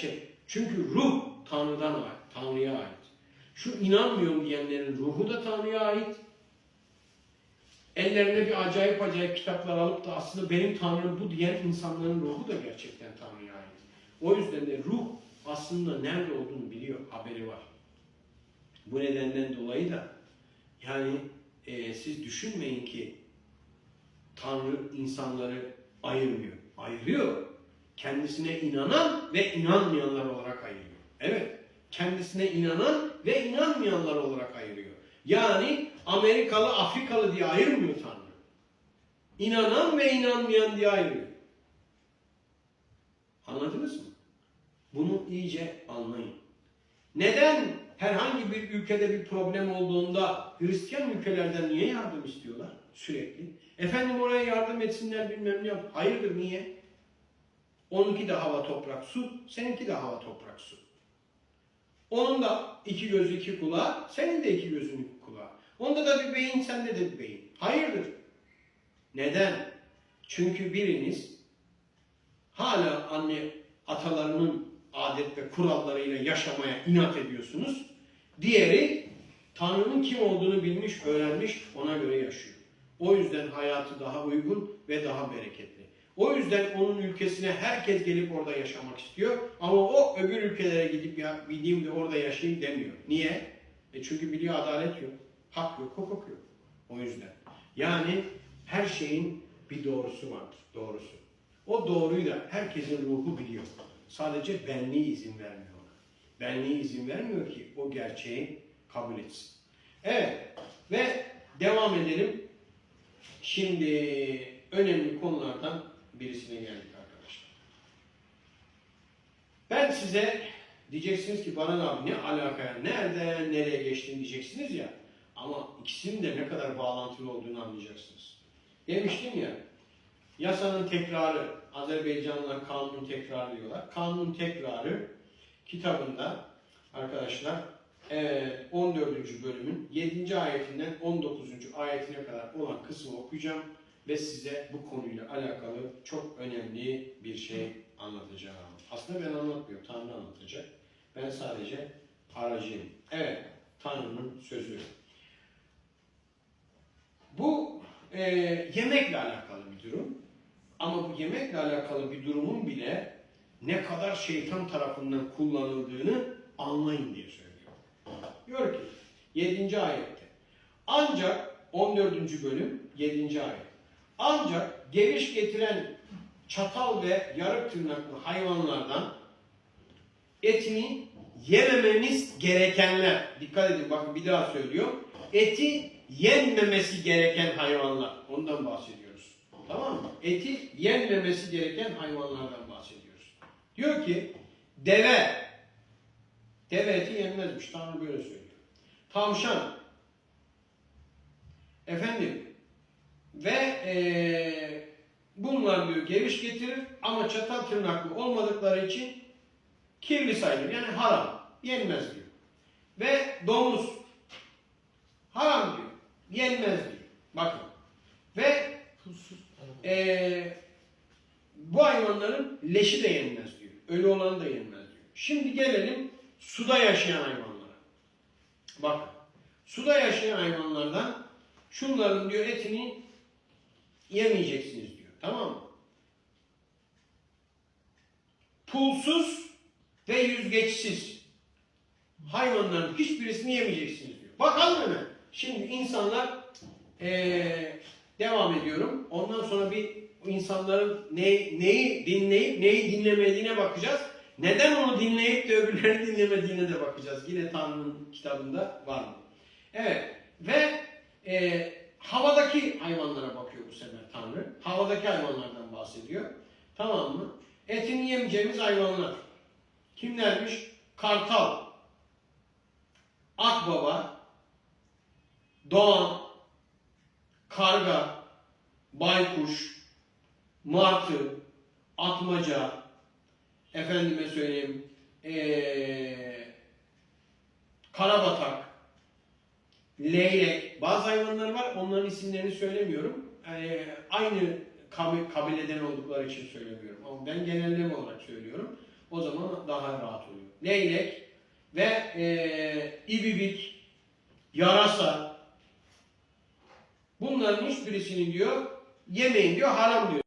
şey. Çünkü ruh Tanrı'dan ait, Tanrı'ya ait. Şu inanmıyorum diyenlerin ruhu da Tanrı'ya ait. Ellerine bir acayip acayip kitaplar alıp da aslında benim Tanrım bu diyen insanların ruhu da gerçekten Tanrı'ya ait. O yüzden de ruh aslında nerede olduğunu biliyor, haberi var. Bu nedenden dolayı da yani e, siz düşünmeyin ki Tanrı insanları ayırmıyor. Ayırıyor. Kendisine inanan ve inanmayanlar olarak ayırıyor. Evet. Kendisine inanan ve inanmayanlar olarak ayırıyor. Yani Amerikalı, Afrikalı diye ayırmıyor Tanrı. İnanan ve inanmayan diye ayırıyor. Anladınız mı? Bunu iyice anlayın. Neden herhangi bir ülkede bir problem olduğunda Hristiyan ülkelerden niye yardım istiyorlar sürekli? Efendim oraya yardım etsinler bilmem ne yap. Hayırdır niye? Onunki de hava toprak su, seninki de hava toprak su. Onun da iki göz iki kulağı, senin de iki gözün iki kulağı. Onda da bir beyin, sende de bir beyin. Hayırdır? Neden? Çünkü biriniz hala anne atalarının adet ve kurallarıyla yaşamaya inat ediyorsunuz. Diğeri Tanrı'nın kim olduğunu bilmiş, öğrenmiş, ona göre yaşıyor. O yüzden hayatı daha uygun ve daha bereketli. O yüzden onun ülkesine herkes gelip orada yaşamak istiyor. Ama o öbür ülkelere gidip ya gideyim de orada yaşayayım demiyor. Niye? E çünkü biliyor adalet yok. Hak yok, hukuk yok. O yüzden. Yani her şeyin bir doğrusu vardır. Doğrusu. O doğruyu da herkesin ruhu biliyor. Sadece benliği izin vermiyor ona. Benliği izin vermiyor ki o gerçeği kabul etsin. Evet ve devam edelim. Şimdi önemli konulardan birisine geldik arkadaşlar. Ben size diyeceksiniz ki bana abi ne alakaya, nereden nereye geçtin diyeceksiniz ya. Ama ikisinin de ne kadar bağlantılı olduğunu anlayacaksınız. Demiştim ya, yasanın tekrarı, Azerbaycanlılar kanunun tekrarı diyorlar. Kanunun tekrarı kitabında arkadaşlar eee, 14. bölümün 7. ayetinden 19. ayetine kadar olan kısmı okuyacağım ve size bu konuyla alakalı çok önemli bir şey anlatacağım. Aslında ben anlatmıyorum, Tanrı anlatacak. Ben sadece aracıyım. Evet, Tanrı'nın sözü. Bu e, yemekle alakalı bir durum. Ama bu yemekle alakalı bir durumun bile ne kadar şeytan tarafından kullanıldığını anlayın diye söylüyor. Diyor ki 7. ayette ancak 14. bölüm 7. ayet ancak geviş getiren çatal ve yarık tırnaklı hayvanlardan etini yememeniz gerekenler. Dikkat edin bakın bir daha söylüyor. Eti yenmemesi gereken hayvanlar. Ondan bahsediyoruz. Tamam mı? Eti yenmemesi gereken hayvanlardan bahsediyoruz. Diyor ki deve deve eti yenmezmiş. Tanrı böyle söylüyor. Tavşan efendim ve eee bunlar diyor geviş getirir ama çatal tırnaklı olmadıkları için kirli sayılır. Yani haram. Yenmez diyor. Ve domuz haram diyor. Yenmez diyor. Bakın. Ve eee, bu hayvanların leşi de yenmez diyor. Ölü olanı da yenmez diyor. Şimdi gelelim suda yaşayan hayvanlara. Bakın. Suda yaşayan hayvanlardan şunların diyor etini yemeyeceksiniz diyor. Tamam mı? Pulsuz ve yüzgeçsiz hayvanların hiçbirisini yemeyeceksiniz diyor. Bakalım hemen. Şimdi insanlar eee, devam ediyorum. Ondan sonra bir insanların ne, neyi dinleyip neyi dinlemediğine bakacağız. Neden onu dinleyip de öbürlerini dinlemediğine de bakacağız. Yine Tanrı'nın kitabında var mı? Evet. Ve eee, havadaki hayvanlara bakıyor bu sefer Tanrı. Havadaki hayvanlardan bahsediyor. Tamam mı? Etini yemeyeceğimiz hayvanlar. Kimlermiş? Kartal, akbaba, doğan, karga, baykuş, martı, atmaca, efendime söyleyeyim, ee, karabatak, L bazı hayvanlar var. Onların isimlerini söylemiyorum. Yani aynı kabileden oldukları için söylemiyorum. Ama ben genelleme olarak söylüyorum. O zaman daha rahat oluyor. Leylek ve e, ibibik, yarasa bunların hiçbirisini diyor yemeyin diyor haram diyor.